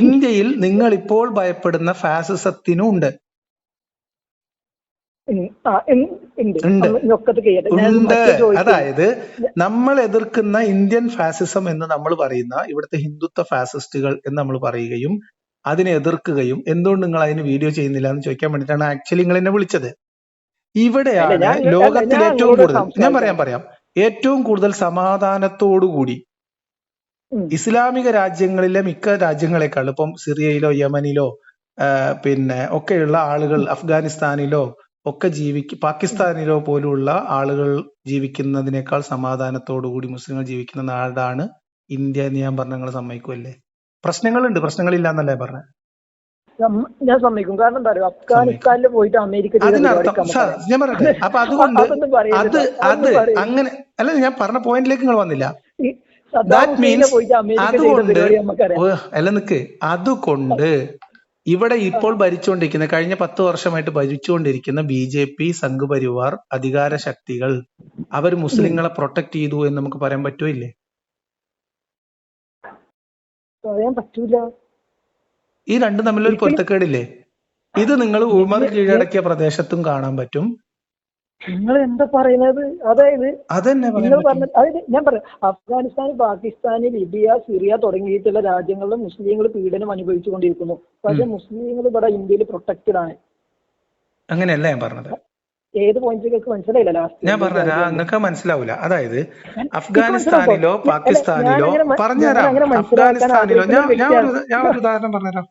ഇന്ത്യയിൽ നിങ്ങൾ ഇപ്പോൾ ഭയപ്പെടുന്ന ഫാസിസത്തിനും ഉണ്ട്. അതായത് നമ്മൾ എതിർക്കുന്ന ഇന്ത്യൻ ഫാസിസം എന്ന് നമ്മൾ പറയുന്ന ഇവിടുത്തെ ഹിന്ദുത്വ ഫാസിസ്റ്റുകൾ എന്ന് നമ്മൾ പറയുകയും അതിനെ എതിർക്കുകയും എന്തുകൊണ്ട് നിങ്ങൾ അതിന് വീഡിയോ ചെയ്യുന്നില്ല എന്ന് ചോദിക്കാൻ വേണ്ടിയിട്ടാണ് ആക്ച്വലി നിങ്ങൾ എന്നെ വിളിച്ചത്. ഇവിടെയാണ് ലോകത്തിൽ ഏറ്റവും കൂടുതൽ ഞാൻ. പറയാം പറയാം. ഏറ്റവും കൂടുതൽ സമാധാനത്തോടുകൂടി. ഇസ്ലാമിക രാജ്യങ്ങളിലെ മിക്ക രാജ്യങ്ങളെക്കാളും ഇപ്പം സിറിയയിലോ യമനിലോ പിന്നെ ഒക്കെയുള്ള ആളുകൾ അഫ്ഗാനിസ്ഥാനിലോ ഒക്കെ ജീവിക്ക പാകിസ്ഥാനിലോ പോലുള്ള ആളുകൾ ജീവിക്കുന്നതിനേക്കാൾ സമാധാനത്തോടുകൂടി മുസ്ലിങ്ങൾ ജീവിക്കുന്ന നാടാണ് ഇന്ത്യ എന്ന് ഞാൻ പറഞ്ഞ നിങ്ങൾ സമ്മതിക്കുമല്ലേ പ്രശ്നങ്ങളുണ്ട് പ്രശ്നങ്ങളില്ല എന്നല്ലേ പറഞ്ഞത് ഞാൻ സമ്മതിക്കും. കാരണം എന്താ പറയുക അഫ്ഗാനിസ്ഥാനിൽ പോയിട്ട് അമേരിക്ക ഞാൻ പറയട്ടെ. അപ്പൊ അതുകൊണ്ട് അത് അത് അങ്ങനെ അല്ല ഞാൻ പറഞ്ഞ പോയിന്റിലേക്ക് നിങ്ങൾ വന്നില്ല. അതുകൊണ്ട് അല്ല നിക്ക് അതുകൊണ്ട് ഇവിടെ ഇപ്പോൾ ഭരിച്ചുകൊണ്ടിരിക്കുന്ന കഴിഞ്ഞ പത്ത് വർഷമായിട്ട് ഭരിച്ചുകൊണ്ടിരിക്കുന്ന ബി ജെ പി സംഘപരിവാർ അധികാര ശക്തികൾ അവർ മുസ്ലിങ്ങളെ പ്രൊട്ടക്ട് ചെയ്തു എന്ന് നമുക്ക് പറയാൻ പറ്റൂല്ലേ ഇല്ലേ? പറയാൻ പറ്റൂല. ഈ രണ്ടും തമ്മിലൊരു പൊരുത്തക്കേടില്ലേ? ഇത് നിങ്ങൾ ഉമർ കീഴടക്കിയ പ്രദേശത്തും കാണാൻ പറ്റും. നിങ്ങൾ എന്താ പറയുന്നത്? അതായത് നിങ്ങൾ പറഞ്ഞ അതായത് ഞാൻ പറയാം. അഫ്ഗാനിസ്ഥാൻ പാകിസ്ഥാൻ ലിബിയ സിറിയ തുടങ്ങിയിട്ടുള്ള രാജ്യങ്ങളിൽ മുസ്ലിങ്ങൾ പീഡനം അനുഭവിച്ചുകൊണ്ടിരിക്കുന്നു പക്ഷെ മുസ്ലിങ്ങൾ ഇവിടെ ഇന്ത്യയിൽ പ്രൊട്ടക്റ്റഡ് ആണ്. അങ്ങനെയല്ല ഞാൻ പറഞ്ഞത്. ഏത് പോയിന്റിലേക്ക് മനസ്സിലായില്ല. ലാസ്റ്റ് ഞാൻ പറഞ്ഞതരാ നിങ്ങൾക്ക് മനസ്സിലാവൂല. അതായത് അഫ്ഗാനിസ്ഥാനിലോ പാകിസ്ഥാനിലോ പറഞ്ഞുതരാം. അഫ്ഗാനിസ്ഥാനിലോ ഞാൻ ഞാൻ ഒരു ഉദാഹരണം പറഞ്ഞുതരാം.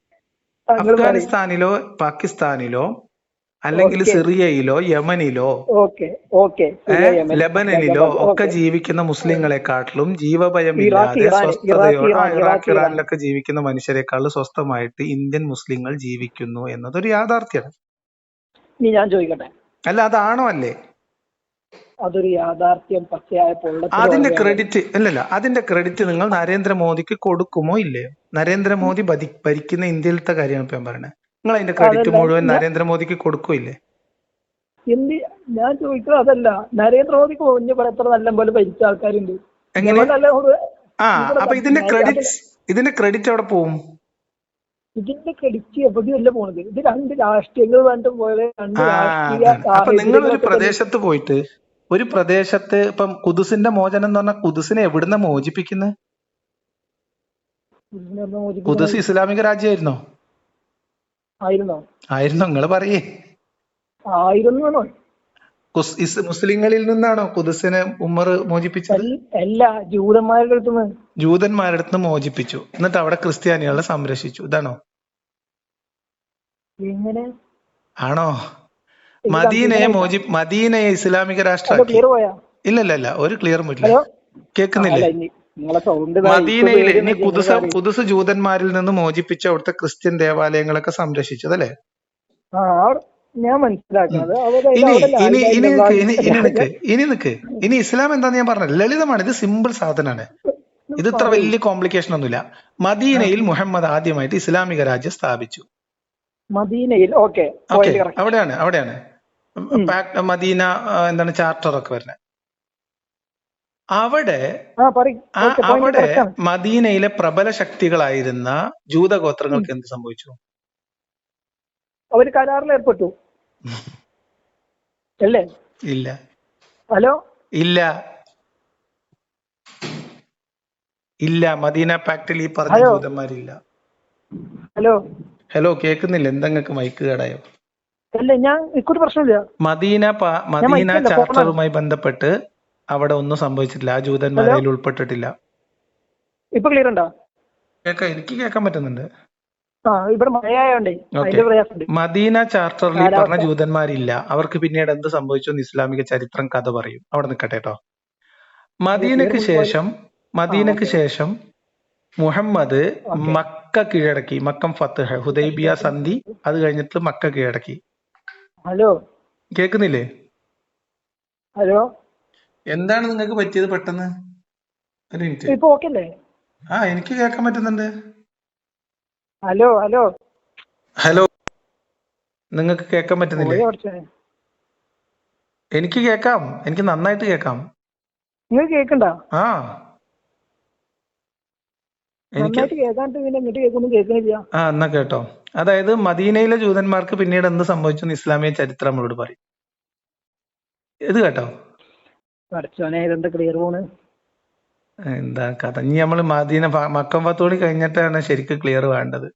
അഫ്ഗാനിസ്ഥാനിലോ പാകിസ്ഥാനിലോ അല്ലെങ്കിൽ സിറിയയിലോ യമനിലോ ലെബനനിലോ ഒക്കെ ജീവിക്കുന്ന മുസ്ലിങ്ങളെക്കാട്ടിലും ജീവഭയമില്ലാതെ സ്വസ്ഥതയോടെ ഇറാഖ്, ഇറാനിലൊക്കെ ജീവിക്കുന്ന മനുഷ്യരെക്കാളും സ്വസ്ഥമായിട്ട് ഇന്ത്യൻ മുസ്ലിങ്ങൾ ജീവിക്കുന്നു എന്നതൊരു യാഥാർത്ഥ്യമാണ്. ഇനി ഞാൻ ചോദിക്കട്ടെ? അല്ല അതാണോ അല്ലേ? അതൊരു യാഥാർത്ഥ്യം അതിന്റെ ക്രെഡിറ്റ് അല്ലല്ല അതിന്റെ ക്രെഡിറ്റ് നിങ്ങൾ നരേന്ദ്രമോദിക്ക് കൊടുക്കുമോ ഇല്ലയോ? നരേന്ദ്രമോദി ഭരി- ഭരിക്കുന്ന ഇന്ത്യയിലത്തെ കാര്യമാണ് ഇപ്പൊ ഞാൻ പറയുന്നത് നിങ്ങൾ അതിന്റെ ക്രെഡിറ്റ് മുഴുവൻ നരേന്ദ്രമോദിക്ക് കൊടുക്കില്ലേ എന്ത് ഞാൻ ചോദിക്കുന്നത് അതല്ല നരേന്ദ്രമോദിക്ക് ഒഞ്ഞ പോലെ എത്ര നല്ല പോലെ ഭരിച്ച ആൾക്കാരുണ്ട്. ആ അപ്പൊ ഇതിന്റെ ക്രെഡിറ്റ് ഇതിന്റെ ക്രെഡിറ്റ് എവിടെ പോകും ഇതിന്റെ ക്രെഡിറ്റ് എവിടെയല്ല പോണത്? ഇത് രണ്ട് രാഷ്ട്രീയങ്ങൾ വേണ്ട പോലെ രണ്ട് രാഷ്ട്രീയ അപ്പൊ നിങ്ങൾ ഒരു പ്രദേശത്ത് പോയിട്ട് ഒരു പ്രദേശത്ത് ഇപ്പം കുതുസിന്റെ മോചനം എന്ന് പറഞ്ഞാൽ കുതുസിനെ എവിടുന്ന മോചിപ്പിക്കുന്നത്. കുതുസ് ഇസ്ലാമിക രാജ്യമായിരുന്നോ? ആയിരുന്നോ? ആയിരുന്നോ നിങ്ങൾ പറയേ. ആയിരുന്നു ഇസ് മുസ്ലിങ്ങളിൽ നിന്നാണോ കുതിസിനെ ഉമ്മർ മോചിപ്പിച്ചത്? അല്ല ജൂതന്മാരുടെ അടുത്തുനിന്ന് ജൂതന്മാരുടെ അടുത്ത് മോചിപ്പിച്ചു. എന്നിട്ട് അവിടെ ക്രിസ്ത്യാനികളെ സംരക്ഷിച്ചു. ഇതാണോ? എങ്ങനെ? ആണോ? മദീനയെ മോചി മദീനയെ ഇസ്ലാമിക രാഷ്ട്രീയ ഇല്ല ഇല്ല ഇല്ല ഒരു ക്ലിയർ പറ്റില്ല കേൾക്കുന്നില്ലേ ഇനി മദീനയിലെ ഇനി കുതുസ കുതുസ് ജൂതന്മാരിൽ നിന്ന് മോചിപ്പിച്ച അവിടുത്തെ ക്രിസ്ത്യൻ ദേവാലയങ്ങളൊക്കെ സംരക്ഷിച്ചത് അല്ലേ? ഞാൻ മനസ്സിലാക്കുന്നത്. ഇനി ഇനി ഇനി ഇനി ഇനി നിക്ക് ഇനി നിക്ക്. ഇനി ഇസ്ലാം എന്താന്ന് ഞാൻ പറഞ്ഞത്? ലളിതമാണ്. ഇത് സിമ്പിൾ സാധനമാണ് ഇത് ഇത്ര വലിയ കോംപ്ലിക്കേഷൻ ഒന്നുമില്ല. മദീനയിൽ മുഹമ്മദ് ആദ്യമായിട്ട് ഇസ്ലാമിക രാജ്യം സ്ഥാപിച്ചു. മദീനയിൽ ഓക്കെ അവിടെയാണ് അവിടെയാണ്. മദീന എന്താണ് ചാർട്ടർ ഒക്കെ വരുന്നത്. അവിടെ അവിടെ മദീനയിലെ പ്രബല ശക്തികളായിരുന്ന ജൂതഗോത്രങ്ങൾക്ക് എന്ത് സംഭവിച്ചു? അവർ കരാറിൽ ഏർപ്പെട്ടു. അല്ലേ? ഇല്ല. ഹലോ? ഇല്ല. ഇല്ല മദീന പാക്ടിൽ ഈ പറഞ്ഞ. ജൂതന്മാരില്ല. ഹലോ? ഹലോ കേക്കുന്നില്ല? എന്തെങ്കിലും മൈക്ക് കേടായോ? അല്ലേ ഞാൻ ഇക്കൊരു പ്രശ്നമില്ല. മദീന മദീന ചാപ്റ്ററുമായി ബന്ധപ്പെട്ട് അവിടെ ഒന്നും സംഭവിച്ചിട്ടില്ല. ആ ജൂതന്മാരെ അതിൽ ഉൾപ്പെട്ടിട്ടില്ല. ഇപ്പൊ ക്ലിയർ ഉണ്ടോ? കേൾക്കാം എനിക്ക് കേൾക്കാൻ പറ്റുന്നുണ്ട്. മദീന ചാർട്ടറിൽ ഈ പറഞ്ഞ. ജൂതന്മാരില്ല. അവർക്ക് പിന്നീട് എന്ത് സംഭവിച്ചു എന്ന് ഇസ്ലാമിക ചരിത്രം കഥ പറയും. അവിടെ നിൽക്കട്ടെ കേട്ടോ. മദീനക്ക് ശേഷം മദീനക്ക് ശേഷം മുഹമ്മദ് മക്ക കീഴടക്കി. മക്കം ഫത്തഹ് ഹുദൈബിയ സന്ധി അത് കഴിഞ്ഞിട്ട് മക്ക കീഴടക്കി. ഹലോ? കേക്കുന്നില്ലേ ഹലോ? എന്താണ് നിങ്ങൾക്ക് പറ്റിയത് പെട്ടെന്ന്? ഒരു മിനിറ്റ്. ഇപ്പൊ ഓക്കെ അല്ലേ ആ എനിക്ക് കേൾക്കാൻ പറ്റുന്നുണ്ട്. Hello hello. ഹലോ. നിങ്ങൾക്ക് കേൾക്കാൻ പറ്റുന്നില്ലേ? എനിക്ക് കേൾക്കാം. എനിക്ക് നന്നായിട്ട് കേൾക്കാം. നിങ്ങൾ കേക്കണ്ട ആ. എനിക്ക് കേൾക്കാണ്ട് ആ എന്നാ കേട്ടോ. അതായത് മദീനയിലെ ജൂതന്മാർക്ക് പിന്നീട് എന്ത് സംഭവിച്ചു എന്ന് ഇസ്ലാമിക ചരിത്രം നമ്മളോട് പറയും. ഇത് കേട്ടോ. പഠിച്ചോനെ ഇതെന്താ ക്ലിയർ പോണ്? എന്താ കഥ? ഇനി നമ്മൾ മദീന മക്കം പത്തോടി കഴിഞ്ഞിട്ടാണ് ശരിക്കും ക്ലിയർ വേണ്ടത്.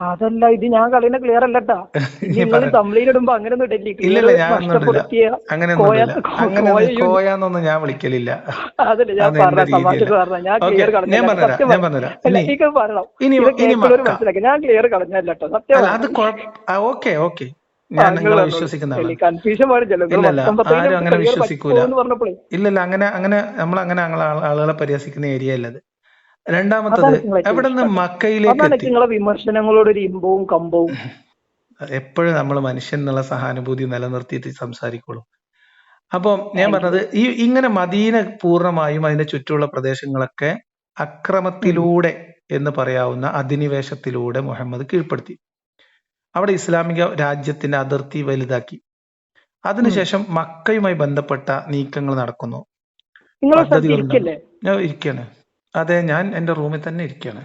അതല്ല ഇത് ഞാൻ കളയുന്ന ക്ലിയർ അല്ലട്ടാ. കംപ്ലൈന്റ് ഇടുമ്പോ അങ്ങനെ കോയാന്നൊന്നും ഞാൻ വിളിക്കലില്ല. അതല്ല ഞാൻ പറഞ്ഞ ക്ലിയർ കളഞ്ഞല്ലോ സത്യം അത് ഓക്കെ ഓക്കെ. ഞാൻ നിങ്ങളെ ആരും അങ്ങനെ വിശ്വസിക്കൂല. ഇല്ലല്ല അങ്ങനെ അങ്ങനെ നമ്മൾ അങ്ങനെ ആളുകളെ പരിഹസിക്കുന്ന ഏരിയ അല്ലത് രണ്ടാമത്തത് എവിടെ നിന്ന് മക്കയിലേക്ക് നിങ്ങളെ വിമർശനങ്ങളോട് ഒരു ഇമ്പവും കമ്പവും. എപ്പോഴും നമ്മൾ മനുഷ്യൻ എന്നുള്ള സഹാനുഭൂതി നിലനിർത്തിയിട്ട് സംസാരിക്കുള്ളൂ. അപ്പം ഞാൻ പറഞ്ഞത് ഈ ഇങ്ങനെ മദീന പൂർണമായും അതിന്റെ ചുറ്റുമുള്ള പ്രദേശങ്ങളൊക്കെ അക്രമത്തിലൂടെ എന്ന് പറയാവുന്ന അധിനിവേശത്തിലൂടെ മുഹമ്മദ് കീഴ്പ്പെടുത്തി. അവിടെ ഇസ്ലാമിക രാജ്യത്തിന്റെ അതിർത്തി വലുതാക്കി. അതിനുശേഷം മക്കയുമായി ബന്ധപ്പെട്ട നീക്കങ്ങൾ നടക്കുന്നു. ഞാൻ ഇരിക്കാണ്. അതെ ഞാൻ എന്റെ റൂമിൽ തന്നെ ഇരിക്കാണ്.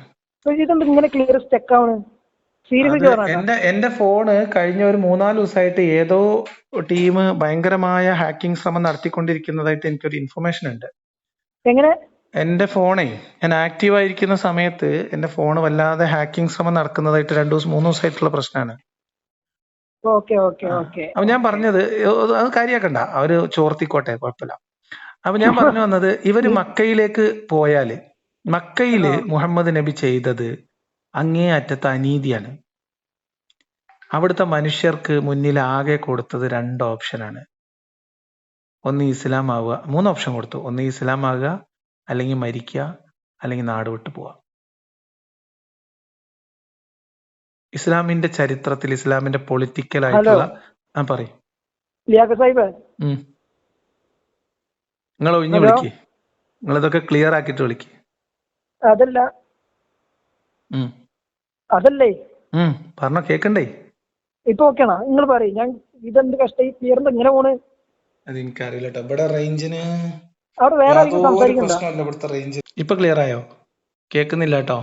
എന്റെ എന്റെ ഫോണ് കഴിഞ്ഞ ഒരു മൂന്നാൽ ദിവസമായിട്ട് ഏതോ ടീം ഭയങ്കരമായ ഹാക്കിംഗ് ശ്രമം നടത്തിക്കൊണ്ടിരിക്കുന്നതായിട്ട് എനിക്കൊരു ഇൻഫർമേഷൻ ഉണ്ട്. എങ്ങനെ? എന്റെ ഫോണേ ഞാൻ ആക്റ്റീവ് ആയിരിക്കുന്ന സമയത്ത് എന്റെ ഫോൺ വല്ലാതെ ഹാക്കിംഗ് ശ്രമം നടക്കുന്നതായിട്ട് രണ്ടു ദിവസം മൂന്ന് ദിവസമായിട്ടുള്ള പ്രശ്നമാണ്. അപ്പൊ ഞാൻ പറഞ്ഞത് അത് കാര്യാക്കണ്ട. അവർ ചോർത്തിക്കോട്ടെ കുഴപ്പമില്ല. അപ്പൊ ഞാൻ പറഞ്ഞു വന്നത് ഇവർ മക്കയിലേക്ക് പോയാൽ മക്കയിൽ മുഹമ്മദ് നബി ചെയ്തത് അങ്ങേ അറ്റത്തെ അനീതിയാണ്. അവിടുത്തെ മനുഷ്യർക്ക് മുന്നിൽ ആകെ കൊടുത്തത് രണ്ട് ഓപ്ഷനാണ്. ഒന്ന് ഇസ്ലാം ആവുക മൂന്ന് ഓപ്ഷൻ കൊടുത്തു. ഒന്ന് ഇസ്ലാം ആകുക അല്ലെങ്കിൽ മരിക്കുക അല്ലെങ്കിൽ നാട് വിട്ടു പോവുക. ഇസ്ലാമിന്റെ ചരിത്രത്തിൽ ഇസ്ലാമിന്റെ പൊളിറ്റിക്കൽ ആയിട്ടുള്ള ആ പറയും. നിങ്ങൾ ഒഴിഞ്ഞു? വിളിക്ക്. നിങ്ങൾ ഇതൊക്കെ ക്ലിയർ ആക്കിട്ട് വിളിക്ക്. അതല്ല. അതല്ലേ. പറഞ്ഞോ കേക്കണ്ടേ? ഇപ്പൊ ഓക്കെയാണോ നിങ്ങൾ പറയും. ഞാൻ ഇതെന്ത് കഷ്ടം ഈ ക്ലിയർ ഇങ്ങനെ പോണ്. അത് എനിക്കറിയില്ല കേട്ടോ ഇവിടെ റേഞ്ചിന് അവിടെ വേറെ ഇപ്പൊ ക്ലിയർ ആയോ? കേക്കുന്നില്ല കേട്ടോ